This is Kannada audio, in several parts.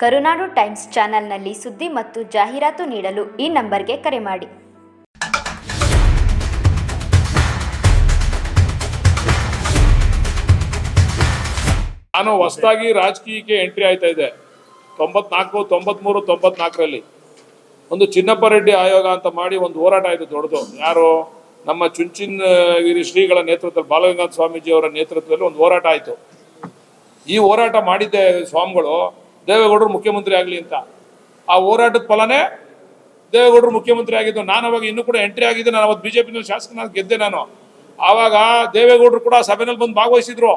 ಕರುನಾಡು ಟೈಮ್ಸ್ ಚಾನೆಲ್ನಲ್ಲಿ ಸುದ್ದಿ ಮತ್ತು ಜಾಹೀರಾತು ನೀಡಲು ಈ ನಂಬರ್ಗೆ ಕರೆ ಮಾಡಿ. ನಾನು ಹೊಸದಾಗಿ ರಾಜಕೀಯಕ್ಕೆ ಎಂಟ್ರಿ ಆಯ್ತಾ ಇದೆ. ತೊಂಬತ್ನಾಲ್ಕು, ತೊಂಬತ್ಮೂರು, ತೊಂಬತ್ನಾಲ್ಕರಲ್ಲಿ. ಒಂದು ಚಿನ್ನಪ್ಪ ರೆಡ್ಡಿ ಆಯೋಗ ಅಂತ ಮಾಡಿ ಒಂದು ಹೋರಾಟ ಆಯಿತು ದೊಡ್ಡದು. ಯಾರು? ನಮ್ಮ ಚುಂಚಿನಗಿರಿ ಶ್ರೀಗಳ ನೇತೃತ್ವದಲ್ಲಿ ಬಾಲಗಂಗಾಧ ಸ್ವಾಮೀಜಿ ಅವರ ನೇತೃತ್ವದಲ್ಲಿ ಒಂದು ಹೋರಾಟ ಆಯಿತು. ಈ ಹೋರಾಟ ಮಾಡಿದ್ದೆ ಸ್ವಾಮಿಗಳು ದೇವೇಗೌಡರು ಮುಖ್ಯಮಂತ್ರಿ ಆಗಲಿ ಅಂತ. ಆ ಹೋರಾಟದ ಫಲನೇ ದೇವೇಗೌಡರು ಮುಖ್ಯಮಂತ್ರಿ ಆಗಿದ್ದು ನಾನು ಅವಾಗ ಇನ್ನೂ ಕೂಡ ಎಂಟ್ರಿ ಆಗಿದ್ದೆ. ನಾನು ಅವತ್ತು ಬಿಜೆಪಿ ಶಾಸಕನಾಗಿ ಗೆದ್ದೆ ನಾನು. ಆವಾಗ ದೇವೇಗೌಡರು ಕೂಡ ಸಭೆನಲ್ಲಿ ಬಂದು ಭಾಗವಹಿಸಿದ್ರು.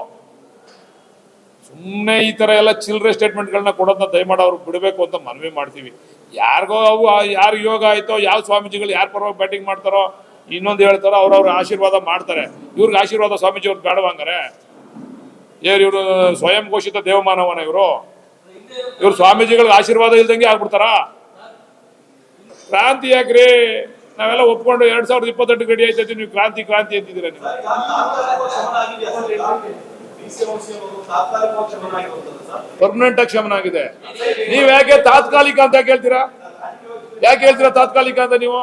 ಸುಮ್ಮನೆ ಈ ಥರ ಎಲ್ಲ ಚಿಲ್ಲರೆ ಸ್ಟೇಟ್ಮೆಂಟ್ಗಳನ್ನ ಕೊಡೋದನ್ನ ದಯಮಾಡಿ ಅವ್ರಿಗೆ ಬಿಡಬೇಕು ಅಂತ ಮನವಿ ಮಾಡ್ತೀವಿ. ಯಾರಿಗೋ ಅವು, ಯಾರು ಯೋಗ ಆಯ್ತೋ, ಯಾವ ಸ್ವಾಮೀಜಿಗಳು ಯಾರು ಪರವಾಗಿ ಬ್ಯಾಟಿಂಗ್ ಮಾಡ್ತಾರೋ, ಇನ್ನೊಂದು ಹೇಳ್ತಾರೋ ಅವ್ರವ್ರ ಆಶೀರ್ವಾದ ಮಾಡ್ತಾರೆ. ಇವ್ರಿಗೆ ಆಶೀರ್ವಾದ ಸ್ವಾಮೀಜಿ ಅವ್ರಿಗೆ ಬೇಡವಂಗಾರೆ ಇವರು ಸ್ವಯಂ ಘೋಷಿತ ದೇವಮಾನವನ ಇವರು. ಇವ್ರು ಸ್ವಾಮೀಜಿಗಳಿಗೆ ಆಶೀರ್ವಾದ ಇಲ್ದಂಗೆ ಆಗ್ಬಿಡ್ತಾರ? ಕ್ರಾಂತಿ ಯಾಕ್ರಿ? ನಾವೆಲ್ಲ ಒಪ್ಕೊಂಡು ಎರಡ್ ಸಾವಿರದ ಇಪ್ಪತ್ತೆಂಟು ಗಡಿ ಆಯ್ತೈತಿ, ನೀವು ಕ್ರಾಂತಿ ಕ್ರಾಂತಿ ಅಂತಿದ್ದೀರ ನೀವು? ಪರ್ಮನೆಂಟ್ ಆಗಿ ಶಮನ ಆಗಿದೆ. ನೀವ್ ಯಾಕೆ ತಾತ್ಕಾಲಿಕ ಅಂತ ಯಾಕೆ ಹೇಳ್ತೀರಾ? ಯಾಕೆ ಹೇಳ್ತೀರಾ ತಾತ್ಕಾಲಿಕ ಅಂತ ನೀವು?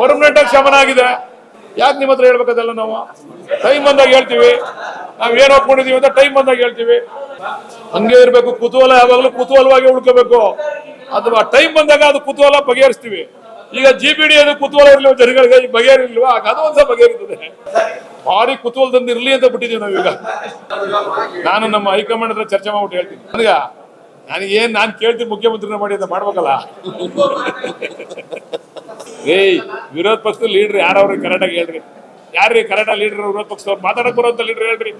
ಪರ್ಮನೆಂಟ್ ಆಗಿ ಆಗಿದೆ. ಯಾಕೆ ನಿಮ್ಮ ಹತ್ರ ಹೇಳ್ಬೇಕಲ್ಲ ನಾವು? ಟೈಮ್ ಬಂದಾಗ ಹೇಳ್ತೀವಿ. ನಾವ್ ಏನ್ ಹಾಕೊಂಡಿದೀವಿ ಅಂತ ಟೈಮ್ ಬಂದಾಗ ಹೇಳ್ತೀವಿ. ಹಂಗೆ ಇರ್ಬೇಕು, ಕುತೂಹಲ ಯಾವಾಗಲೂ ಕುತೂಹಲವಾಗಿ ಉಳ್ಕೋಬೇಕು. ಅಥವಾ ಟೈಮ್ ಬಂದಾಗ ಅದು ಕುತೂಹಲ ಬಗೆಹರಿಸ್ತೀವಿ. ಈಗ ಜಿ ಬಿ ಡಿ ಅದು ಕುತೂಹಲ ಇರ್ಲಿಲ್ಲ ಜನಗಳಿಗೆ ಈಗ ಅದು ಒಂದ್ಸ ಬಗೆಹರಿತದೆ. ಭಾರಿ ಕುತೂಹಲದಿಂದ ಇರ್ಲಿ ಅಂತ ಬಿಟ್ಟಿದೀವಿ ನಾವೀಗ. ನಾನು ನಮ್ಮ ಹೈಕಮಾಂಡ್ ಹತ್ರ ಚರ್ಚೆ ಮಾಡ್ಬಿಟ್ಟು ಹೇಳ್ತೀನಿ. ನನಗ, ನನಗೆ ಏನ್ ನಾನು ಕೇಳ್ತೀನಿ ಮುಖ್ಯಮಂತ್ರಿನ ಮಾಡಿ ಅಂತ ಮಾಡ್ಬೇಕಲ್ಲ. ಏಯ್, ವಿರೋಧ ಪಕ್ಷದ ಲೀಡರ್ ಯಾರವ್ರಿ ಕರೆಕ್ಟಾಗಿ ಹೇಳ್ರಿ. ಯಾರ್ರಿ ಕರೆಕ್ಟ್ ಲೀಡರ್ ವಿರೋಧ ಪಕ್ಷದವ್ರು? ಮಾತಾಡಕ್ ಬರೋಂತ ಲೀಡರ್ ಹೇಳ್ರಿ.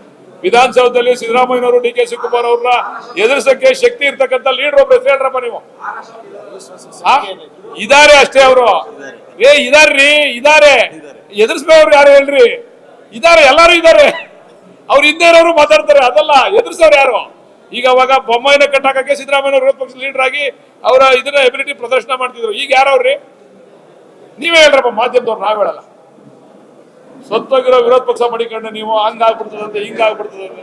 ವಿಧಾನಸೌಧದಲ್ಲಿ ಸಿದ್ದರಾಮಯ್ಯನವರು, ಡಿ ಕೆ ಶಿವಕುಮಾರ್ ಅವ್ರನ್ನ ಎದುರಿಸಕ್ಕೆ ಶಕ್ತಿ ಇರ್ತಕ್ಕಂಥ ಲೀಡರ್ ಒಬ್ರು ಹೇಳ್ರಪ್ಪ ನೀವು. ಇದಾರೆ ಅಷ್ಟೇ ಅವರು. ಏ, ಇದಾರ್ರಿ, ಇದಾರೆ. ಎದುರಿಸ್ಬೇವ್ರು ಯಾರು ಹೇಳ್ರಿ? ಇದಾರೆ, ಎಲ್ಲಾರು ಇದಾರೆ. ಅವ್ರು ಹಿಂದೆ ಇರೋರು ಮಾತಾಡ್ತಾರೆ, ಅದಲ್ಲ, ಎದುರಿಸೋರು ಯಾರು? ಈಗ ಅವಾಗ ಬೊಮ್ಮಾಯಿನ ಕಟ್ಟಾಕಕ್ಕೆ ಸಿದ್ದರಾಮಯ್ಯ ವಿರೋಧ ಪಕ್ಷದ ಲೀಡರ್ ಆಗಿ ಅವರ ಇದನ್ನ ಎಬಿಲಿಟಿ ಪ್ರದರ್ಶನ ಮಾಡ್ತಿದ್ರು. ಈಗ ಯಾರವ್ರಿ? ನೀವೇ ಹೇಳ್ರಪ್ಪ, ಮಾಧ್ಯಮದವ್ರು ನಾವ್ ಹೇಳಲ್ಲ. ಸತ್ತೋಗಿರೋ ವಿರೋಧ ಪಕ್ಷ ಮಡಿಕೊಂಡು ನೀವು ಹಂಗಾಗ್ಬಿಡ್ತದಂತೆ ಹಿಂಗಾಗ್ಬಿಡ್ತದಂತೆ.